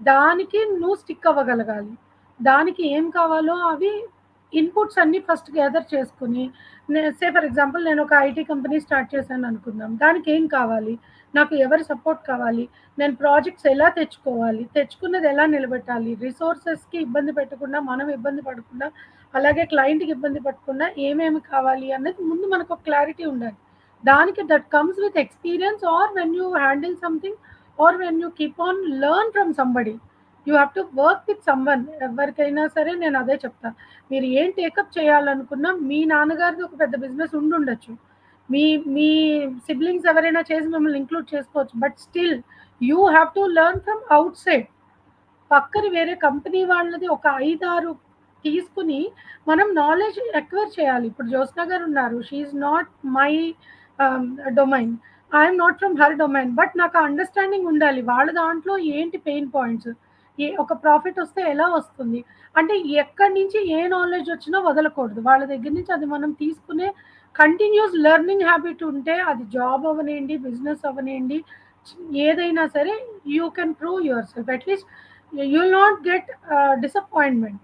దానికి నువ్వు స్టిక్ అవ్వగలగాలి. దానికి ఏం కావాలో అవి ఇన్‌పుట్స్ అన్నీ ఫస్ట్ గ్యాదర్ చేసుకుని సే ఫర్ ఎగ్జాంపుల్ నేను ఒక ఐటీ కంపెనీ స్టార్ట్ చేశాను అనుకుందాం. దానికి ఏం కావాలి? నాకు ఎవరు సపోర్ట్ కావాలి? నేను ప్రాజెక్ట్స్ ఎలా తెచ్చుకోవాలి? తెచ్చుకున్నది ఎలా నిలబెట్టాలి? రిసోర్సెస్‌కి ఇబ్బంది పెట్టకుండా, మనం ఇబ్బంది పడకుండా, అలాగే క్లయింట్‌కి ఇబ్బంది పడకుండా ఏమేమి కావాలి అన్నది ముందు మనకు ఒక క్లారిటీ ఉండాలి. దానికి that comes with experience or when you handle something or when you keep on learn from somebody you have to work with someone. ఎవరికైనా సరే నేను అదే చెప్తా. మీరు ఏం టేకప్ చేయాలనుకున్నా మీ నాన్నగారిది ఒక పెద్ద బిజినెస్ ఉండుండొచ్చు. మీ మీ సిబ్లింగ్స్ ఎవరైనా చేసి మిమ్మల్ని ఇంక్లూడ్ చేసుకోవచ్చు. But still you have to learn from outside. పక్కన వేరే కంపెనీ వాళ్ళది ఒక ఐదు ఆరు తీసుకుని మనం నాలెడ్జ్ ఎక్వైర్ చేయాలి. ఇప్పుడు జ్యోత్స్న గారు ఉన్నారు. She's not my domain. I not from her domain. But నాకు అండర్‌స్టాండింగ్ ఉండాలి. వాళ్ళ దాంట్లో ఏంటి పెయిన్ పాయింట్స్? ఏ ఒక ప్రాఫిట్ వస్తే ఎలా వస్తుంది? అంటే ఎక్కడి నుంచి ఏ నాలెడ్జ్ వచ్చినా వదలకూడదు. వాళ్ళ దగ్గర నుంచి అది మనం తీసుకునే కంటిన్యూస్ లెర్నింగ్ హ్యాబిట్ ఉంటే అది జాబ్ అవ్వనియండి, బిజినెస్ అవ్వనియండి, ఏదైనా సరే you can prove yourself. At least you will not get disappointment.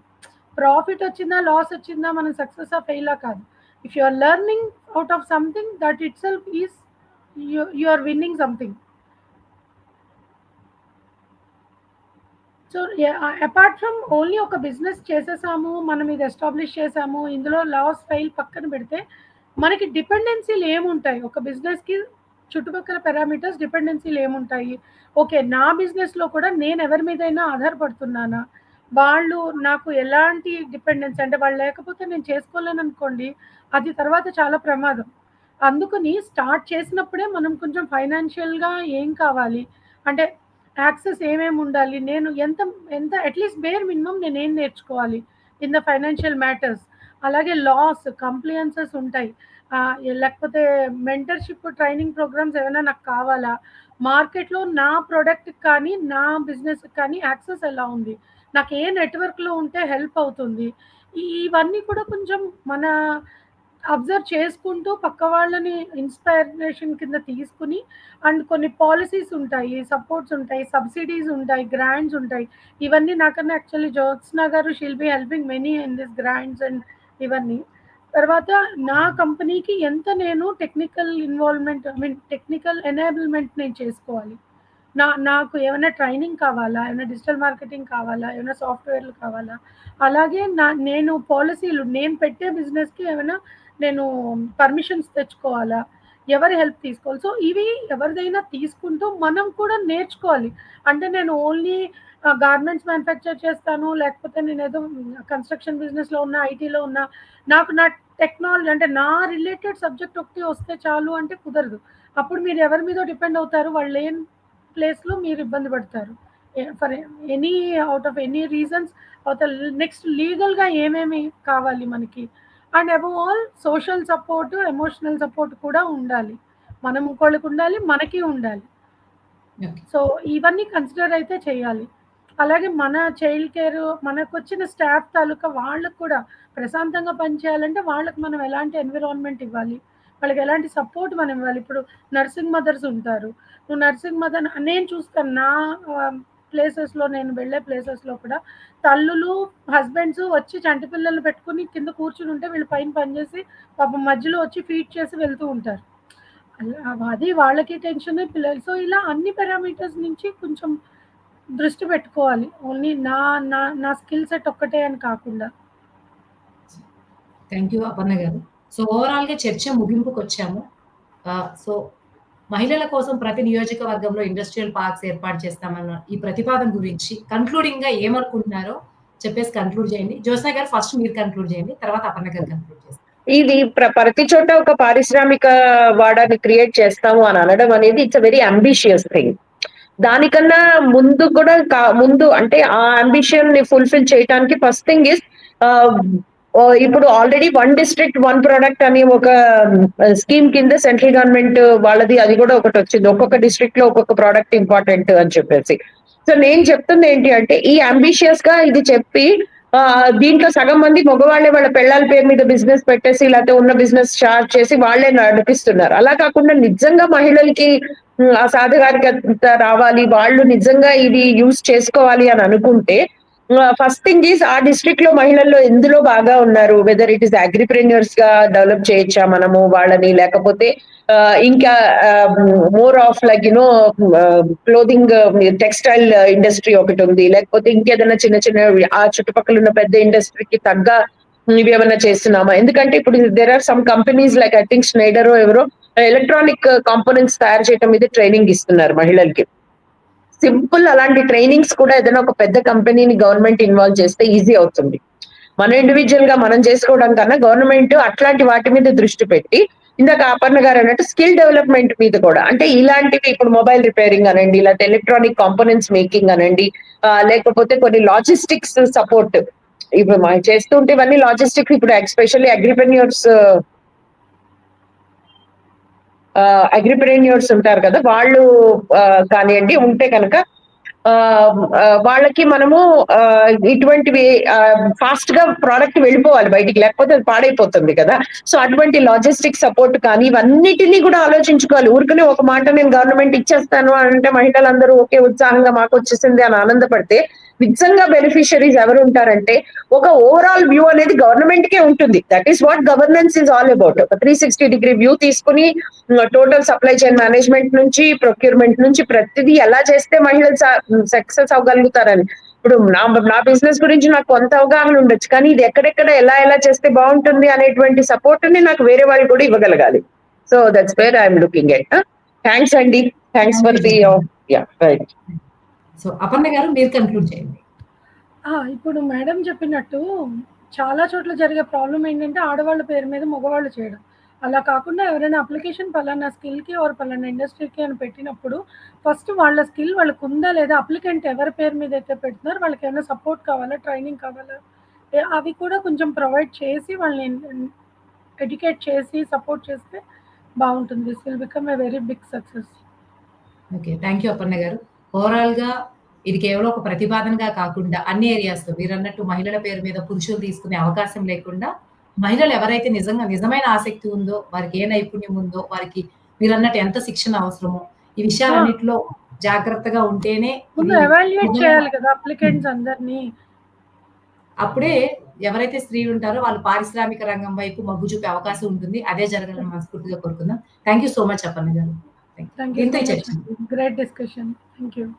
Profit వచ్చిందా? లాస్ వచ్చిందా? మనం సక్సెస్ ఆ ఫెయిలా? కాదు. If you are learning out of something that itself is you are winning something. So, apart from only ఒక business చేసేసాము. మనం ఇది ఎస్టాబ్లిష్ చేసాము. ఇందులో లాస్, ఫెయిల్ పక్కన పెడితే మనకి డిపెండెన్సీలు ఏముంటాయి? ఒక బిజినెస్‌కి చుట్టుపక్కల పారామీటర్స్ డిపెండెన్సీలు ఏముంటాయి? ఓకే. నా బిజినెస్‌లో కూడా నేను ఎవరి మీదైనా ఆధారపడుతున్నానా? వాళ్ళు నాకు ఎలాంటి డిపెండెన్స్ అంటే వాళ్ళు లేకపోతే నేను చేసుకోలేననుకోండి. అది తర్వాత చాలా ప్రమాదం. అందుకని స్టార్ట్ చేసినప్పుడే మనం కొంచెం ఫైనాన్షియల్‌గా ఏం కావాలి? అంటే యాక్సెస్ ఏమేమి ఉండాలి? నేను ఎంత ఎంత అట్‌లీస్ట్ బేర్ మినిమమ్ నేనేం నేర్చుకోవాలి? In the financial matters. అలాగే లాస్, కంప్లయెన్సెస్ ఉంటాయి. లేకపోతే మెంటర్‌షిప్ ట్రైనింగ్ ప్రోగ్రామ్స్ ఏమైనా నాకు కావాలా? మార్కెట్‌లో నా ప్రోడక్ట్ కానీ, నా బిజినెస్‌కి కానీ యాక్సెస్ ఎలా ఉంది? నాకు ఏ నెట్‌వర్క్‌లో ఉంటే హెల్ప్ అవుతుంది? ఇవన్నీ కూడా కొంచెం మన అబ్జర్వ్ చేసుకుంటూ పక్క వాళ్ళని ఇన్‌స్పైరేషన్ కింద తీసుకుని అండ్ కొన్ని పాలసీస్ ఉంటాయి. సపోర్ట్స్ ఉంటాయి. సబ్సిడీస్ ఉంటాయి. గ్రాంట్స్ ఉంటాయి. ఇవన్నీ నాకన్నా యాక్చువల్లీ జ్యోత్స్న గారు she'll be helping many in this grants and ఇవన్నీ. తర్వాత నా కంపెనీకి ఎంత నేను technical involvement I mean technical enablement నేను చేసుకోవాలి. నా నాకు ఏమైనా ట్రైనింగ్ కావాలా? ఏమైనా డిజిటల్ మార్కెటింగ్ కావాలా? ఏమైనా సాఫ్ట్‌వేర్‌లు కావాలా? అలాగే నా నేను పాలసీలు నేను పెట్టే బిజినెస్‌కి ఏమైనా నేను పర్మిషన్స్ తెచ్చుకోవాలా? ఎవరి హెల్ప్ తీసుకోవాలి? సో ఇవి ఎవరిదైనా తీసుకుంటూ మనం కూడా నేర్చుకోవాలి. అంటే నేను ఓన్లీ గార్మెంట్స్ మ్యానుఫ్యాక్చర్ చేస్తాను లేకపోతే నేను ఏదో కన్స్ట్రక్షన్ బిజినెస్లో ఉన్న ఐటీలో ఉన్న నాకు నా టెక్నాలజీ అంటే నా రిలేటెడ్ సబ్జెక్ట్ ఒకటి వస్తే చాలు అంటే కుదరదు. అప్పుడు మీరు ఎవరి మీద డిపెండ్ అవుతారు వాళ్ళు లేని ప్లేస్లో మీరు ఇబ్బంది పడతారు. For any out of any reasons అవుతా నెక్స్ట్ లీగల్గా ఏమేమి కావాలి మనకి? And above all social support emotional support కూడా ఉండాలి. మనం ఇంకోళ్ళకి ఉండాలి మనకి ఉండాలి. ఓకే. సో ఇవన్నీ కన్సిడర్ అయితే చేయాలి. అలాగే మన చైల్డ్ కేర్ మనకు వచ్చిన స్టాఫ్ తాలూకా వాళ్ళకు కూడా ప్రశాంతంగా పనిచేయాలంటే వాళ్ళకి మనం ఎలాంటి ఎన్విరాన్మెంట్ ఇవ్వాలి? వాళ్ళకి ఎలాంటి సపోర్ట్ మనం ఇవ్వాలి? ఇప్పుడు నర్సింగ్ మదర్స్ ఉంటారు. నువ్వు నర్సింగ్ మదర్ నేను చూస్తాను నా ప్లేసెస్లో నేను వెళ్ళే ప్లేసెస్లో కూడా తల్లులు హస్బెండ్స్ వచ్చి చంటి పిల్లలు పెట్టుకుని కింద కూర్చుని ఉంటే వీళ్ళు పైన పనిచేసి పాపం మధ్యలో వచ్చి ఫీడ్ చేసి వెళ్తూ ఉంటారు. అది వాళ్ళకి టెన్షన్ పిల్లలు. సో ఇలా అన్ని పారామీటర్స్ నుంచి కొంచెం దృష్టి పెట్టుకోవాలి. ఓన్లీ నా నా నా స్కిల్ సెట్ ఒక్కటే అని కాకుండా. థ్యాంక్ యూ అపర్ణ గారు. సో ఓవరాల్గా చర్చ ముగింపుకు వచ్చాము సో uh, మహిళల కోసం ప్రతి నియోజకవర్గంలో ఇండస్ట్రియల్ పార్క్స్ ఏర్పాటు చేస్తామన్న ఈ ప్రతిపాదన గురించి కన్క్లూడింగ్గా ఏమనుకుంటున్నారో చెప్పేసి కన్క్లూడ్ చేయండి. జ్యోత్స్న గారు ఫస్ట్ మీరు కన్క్లూడ్ చేయండి తర్వాత అపర్ణ గారు కన్క్లూడ్ చేస్తారు. ఇది ప్ర- ప్రతి చోట ఒక పారిశ్రామిక వాడాన్ని క్రియేట్ చేస్తాము అని అనడం అనేది it's a very ambitious thing దానికన్నా ముందు కూడా ముందు అంటే ఆ అంబిషన్ని ఫుల్ఫిల్ చేయడానికి ఫస్ట్ థింగ్ ఇస్ ఇప్పుడు already one district one product అని ఒక స్కీమ్ కింద సెంట్రల్ గవర్నమెంట్ వాళ్ళది అది కూడా ఒకటి వచ్చింది. ఒక్కొక్క డిస్ట్రిక్ట్లో ఒక్కొక్క ప్రోడక్ట్ ఇంపార్టెంట్ అని చెప్పేసి. సో నేను చెప్తుంది ఏంటి అంటే ఈ అంబిషియస్గా ఇది చెప్పి దీంట్లో సగం మంది మగవాళ్ళే వాళ్ళ పెళ్ళాల పేరు మీద బిజినెస్ పెట్టేసి లేకపోతే ఉన్న బిజినెస్ స్టార్ట్ చేసి వాళ్ళే నడిపిస్తున్నారు. అలా కాకుండా నిజంగా మహిళలకి ఆ సాధికారికత రావాలి వాళ్ళు నిజంగా ఇది యూస్ చేసుకోవాలి అని అనుకుంటే ఫస్ట్ థింగ్ ఈస్ ఆ డిస్ట్రిక్ట్లో మహిళల్లో ఎందులో బాగా ఉన్నారు? వెదర్ ఇట్ ఇస్ అగ్రిప్రెన్యూర్స్గా డెవలప్ చేయొచ్చా మనము వాళ్ళని? లేకపోతే ఇంకా more of like you know clothing textile industry ఒకటి ఉంది. లేకపోతే ఇంకేదైనా చిన్న చిన్న ఆ చుట్టుపక్కల ఉన్న పెద్ద ఇండస్ట్రీకి తగ్గ ఇవి ఏమైనా చేస్తున్నామా? ఎందుకంటే ఇప్పుడు there are some companies like I think Schneider ఎవరో ఎలక్ట్రానిక్ కాంపోనెంట్స్ తయారు చేయడం మీద ట్రైనింగ్ ఇస్తున్నారు మహిళలకి. సింపుల్ అలాంటి ట్రైనింగ్స్ కూడా ఏదైనా ఒక పెద్ద కంపెనీని గవర్నమెంట్ ఇన్వాల్వ్ చేస్తే ఈజీ అవుతుంది. మన ఇండివిజువల్గా మనం చేసుకోవడం కన్నా గవర్నమెంట్ అట్లాంటి వాటి మీద దృష్టి పెట్టి ఇందాక అపర్ణ గారు అన్నట్టు స్కిల్ డెవలప్మెంట్ మీద కూడా అంటే ఇలాంటివి ఇప్పుడు మొబైల్ రిపేరింగ్ అనండి లేకపోతే ఎలక్ట్రానిక్ కాంపోనెంట్స్ మేకింగ్ అనండి లేకపోతే కొన్ని లాజిస్టిక్స్ సపోర్ట్ ఇప్పుడు మనం చేస్తుంటే ఇవన్నీ లాజిస్టిక్స్ ఇప్పుడు ఎస్పెషల్లీ అగ్రిపెన్యూర్స్ అగ్రిప్రెన్యూర్స్ ఉంటారు కదా వాళ్ళు కానివ్వండి ఉంటే కనుక ఆ, వాళ్ళకి మనము ఆ, ఇటువంటివి ఫాస్ట్గా ప్రోడక్ట్ వెళ్ళిపోవాలి బయటికి లేకపోతే అది పాడైపోతుంది కదా. సో అటువంటి లాజిస్టిక్ సపోర్ట్ కానీ ఇవన్నిటినీ కూడా ఆలోచించుకోవాలి. ఊరికనే ఒక మాట నేను గవర్నమెంట్ ఇచ్చేస్తాను అంటే మహిళలందరూ ఒకే ఉత్సాహంగా మాకు వచ్చేసింది అని ఆనందపడితే నిజంగా బెనిఫిషరీస్ ఎవరు ఉంటారంటే ఒక ఓవరాల్ వ్యూ అనేది గవర్నమెంట్ కే ఉంటుంది. That is what governance is all about ఒక త్రీ సిక్స్టీ డిగ్రీ వ్యూ తీసుకుని టోటల్ సప్లై చైన్ మేనేజ్మెంట్ నుంచి ప్రొక్యూర్మెంట్ నుంచి ప్రతిదీ ఎలా చేస్తే మహిళలు సక్సెస్ అవ్వగలుగుతారని. ఇప్పుడు నా నా బిజినెస్ గురించి నాకు కొంత అవగాహన ఉండొచ్చు కానీ ఇది ఎక్కడెక్కడ ఎలా ఎలా చేస్తే బాగుంటుంది అనేటువంటి సపోర్ట్ని నాకు వేరే వాళ్ళు కూడా ఇవ్వగలగాలి. So that's where I'm looking at thanks అండి thanks for the yeah right so Aparna garu మీరు కన్క్లూడ్ చేయండి. ఇప్పుడు మేడం చెప్పినట్టు చాలా చోట్ల జరిగే ప్రాబ్లం ఏంటంటే ఆడవాళ్ళ పేరు మీద మగవాళ్ళు చేయడం. అలా కాకుండా ఎవరైనా అప్లికేషన్ పలానా స్కిల్కి ఆర్ పలానా ఇండస్ట్రీకి అని పెట్టినప్పుడు ఫస్ట్ వాళ్ళ స్కిల్ వాళ్ళకు ఉందా లేదా అప్లికెంట్ ఎవరి పేరు మీద అయితే పెడుతున్నారో వాళ్ళకి ఏమైనా సపోర్ట్ కావాలా ట్రైనింగ్ కావాలా? అవి కూడా కొంచెం ప్రొవైడ్ చేసి వాళ్ళని ఎడ్యుకేట్ చేసి సపోర్ట్ చేస్తే బాగుంటుంది. This will become a very big success okay thank you Aparna garu. ఓవరాల్గా ఇది కేవలం ఒక ప్రతిపాదనగా కాకుండా అన్ని ఏరియాస్లో మీరు అన్నట్టు మహిళల పేరు మీద పురుషులు తీసుకునే అవకాశం లేకుండా మహిళలు ఎవరైతే నిజంగా నిజమైన ఆసక్తి ఉందో వారికి ఏ నైపుణ్యం ఉందో వారికి మీరు అన్నట్టు ఎంత శిక్షణ అవసరమో ఈ విషయాలన్నింటిలో జాగ్రత్తగా ఉంటేనే చేయాలి కదా అప్లికెంట్స్ అందరినీ. అప్పుడే ఎవరైతే స్త్రీలు ఉంటారో వాళ్ళు పారిశ్రామిక రంగం వైపు మగ్గు చూపే అవకాశం ఉంటుంది. అదే జరగాలని మనస్ఫూర్తిగా కోరుకుందాం. Thank you so much Aparna garu. Thank you. Thank you. Great discussion. Thank you.